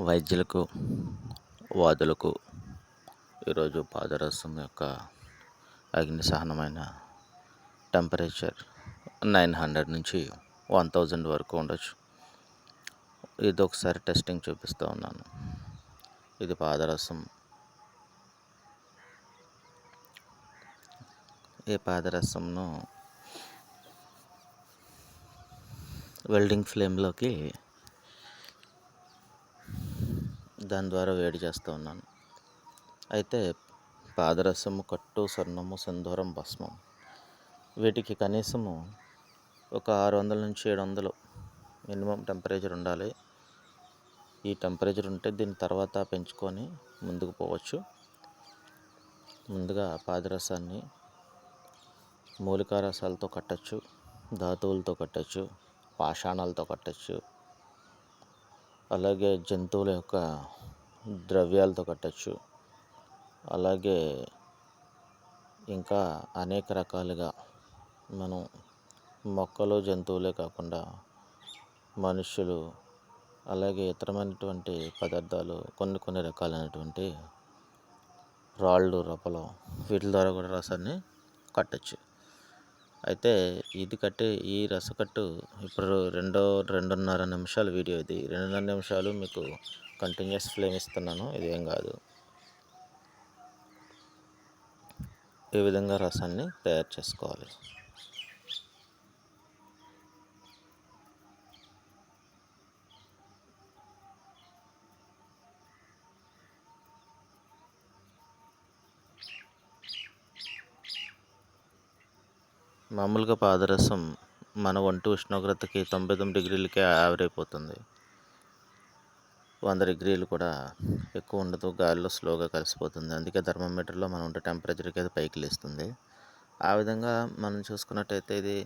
వైద్యులకు వాదులకు ఈరోజు పాదరసం యొక్క అగ్ని సహనమైన టెంపరేచర్ నైన్ హండ్రెడ్ నుంచి వన్ థౌజండ్ వరకు ఉండొచ్చు. ఇది ఒకసారి టెస్టింగ్ చూపిస్తూ ఉన్నాను. ఇది పాదరసం. ఈ పాదరసంను వెల్డింగ్ ఫ్లేమ్లోకి దాని ద్వారా వేడి చేస్తూ ఉన్నాను. అయితే పాదరసము కట్టు స్వర్ణము సింధూరం భస్మం వీటికి కనీసము ఒక ఆరు వందల నుంచి ఏడు వందలు మినిమం టెంపరేచర్ ఉండాలి. ఈ టెంపరేచర్ ఉంటే దీని తర్వాత పెంచుకొని ముందుకు పోవచ్చు. ముందుగా పాదరసాన్ని మూలికా రసాలతో కట్టచ్చు ధాతువులతో కట్టచ్చు పాషాణాలతో కట్టచ్చు. అలాగే జంతువుల యొక్క ద్రవ్యాలతో కట్టచ్చు. అలాగే ఇంకా అనేక రకాలుగా మనం మొక్కలు జంతువులే కాకుండా మనుషులు అలాగే ఇతరమైనటువంటి పదార్థాలు కొన్ని కొన్ని రకాలైనటువంటి రాళ్ళు రప్పలు వీటి ద్వారా కూడా రసాన్ని కట్టచ్చు. అయితే ఇది కట్టే ఈ రసకట్టు ఇప్పుడు రెండో రెండున్నర నిమిషాల వీడియో ఇది. రెండున్నర నిమిషాలు మీకు కంటిన్యూస్ ఫ్లేమ్ ఇస్తున్నాను. ఇదేం కాదు. ఈ విధంగా రసాన్ని తయారు చేసుకోవాలి. మామూలుగా పాదరసం మన ఒంటి ఉష్ణోగ్రతకి తొంభై తొమ్మిది డిగ్రీలకే ఆవిరైపోతుంది వంద డిగ్రీలు కూడా ఎక్కువ ఉండదు. గాలిలో స్లోగా కలిసిపోతుంది. అందుకే థర్మోమీటర్లో మనం ఉండే టెంపరేచర్కి అది పైకి లేస్తుంది. ఆ విధంగా మనం చూసుకున్నట్టయితే ఇది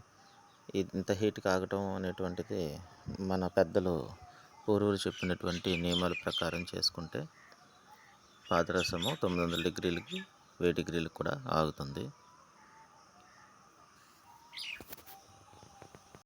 ఇంత హీట్ కాగటం అనేటువంటిది మన పెద్దలు పూర్వులు చెప్పినటువంటి నియమాల ప్రకారం చేసుకుంటే పాదరసము తొమ్మిది వందల డిగ్రీలకి వెయ్యి డిగ్రీలకు కూడా ఆగుతుంది.